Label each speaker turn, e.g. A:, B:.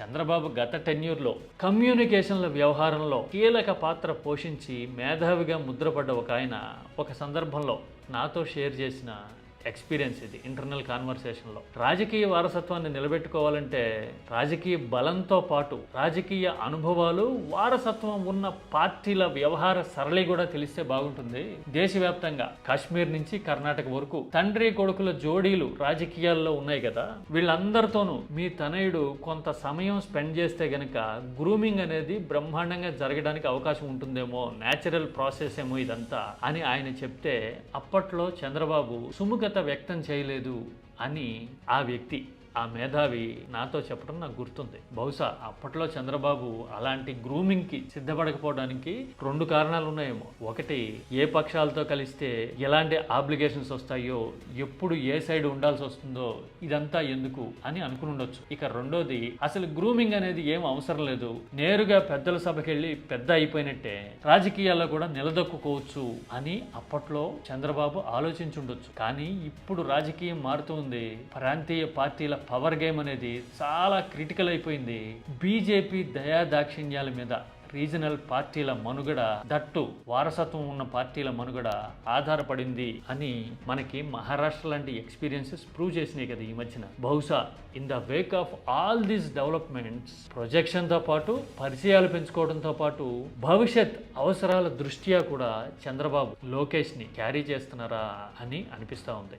A: చంద్రబాబు గత టెన్యూర్లో కమ్యూనికేషన్ల వ్యవహారంలో కీలక పాత్ర పోషించి మేధావిగా ముద్రపడ్డ ఒక ఆయన ఒక సందర్భంలో నాతో షేర్ చేసిన ఎక్స్పీరియన్స్ ఇది ఇంటర్నల్ కాన్వర్సేషన్లో రాజకీయ వారసత్వాన్ని నిలబెట్టుకోవాలంటే రాజకీయ బలంతో పాటు రాజకీయ అనుభవాలు వారసత్వం ఉన్న పార్టీల వ్యవహార సరళి కూడా తెలిస్తే బాగుంటుంది. దేశవ్యాప్తంగా కాశ్మీర్ నుంచి కర్ణాటక వరకు తండ్రి కొడుకుల జోడీలు రాజకీయాల్లో ఉన్నాయి కదా. వీళ్ళందరితోనూ మీ తనయుడు కొంత సమయం స్పెండ్ చేస్తే గనక గ్రూమింగ్ అనేది బ్రహ్మాండంగా జరగడానికి అవకాశం ఉంటుందేమో న్యాచురల్ ప్రాసెస్ ఏమో ఇదంతా అని ఆయన చెప్తే అప్పట్లో చంద్రబాబు కృతజ్ఞత వ్యక్తం చేయలేదు. అని ఆ వ్యక్తి ఆ మేధావి నాతో చెప్పడం నాకు గుర్తుంది. బహుశా అప్పట్లో చంద్రబాబు అలాంటి గ్రూమింగ్కి సిద్ధపడకపోవడానికి రెండు కారణాలు ఉన్నాయేమో. ఒకటి ఏ పక్షాలతో కలిస్తే ఎలాంటి ఆబ్లిగేషన్స్ వస్తాయో ఎప్పుడు ఏ సైడ్ ఉండాల్సి వస్తుందో ఇదంతా ఎందుకు అని అనుకుని ఉండొచ్చు. ఇక రెండోది అసలు గ్రూమింగ్ అనేది ఏం అవసరం లేదు. నేరుగా పెద్దల సభకెళ్ళి పెద్ద అయిపోయినట్టే రాజకీయాల్లో కూడా నిలదొక్కుకోవచ్చు అని అప్పట్లో చంద్రబాబు ఆలోచించుండొచ్చు. కానీ ఇప్పుడు రాజకీయం మారుతుంది ప్రాంతీయ పార్టీల పవర్ గేమ్ అనేది చాలా క్రిటికల్ అయిపోయింది. బీజేపీ దయా దాక్షిణ్యాల మీద రీజనల్ పార్టీల మనుగడ దట్టు వారసత్వం ఉన్న పార్టీల మనుగడ ఆధారపడింది అని మనకి మహారాష్ట్ర లాంటి ఎక్స్పీరియన్సెస్ ప్రూవ్ చేసినాయి కదా ఈ మధ్యన. బహుశా in the wake of all these developments ప్రొజెక్షన్తో పాటు పరిచయాలు పెంచుకోవడంతో పాటు భవిష్యత్ అవసరాల దృష్ట్యా కూడా చంద్రబాబు లోకేష్ని క్యారీ చేస్తున్నారా అని అనిపిస్తూ ఉంది.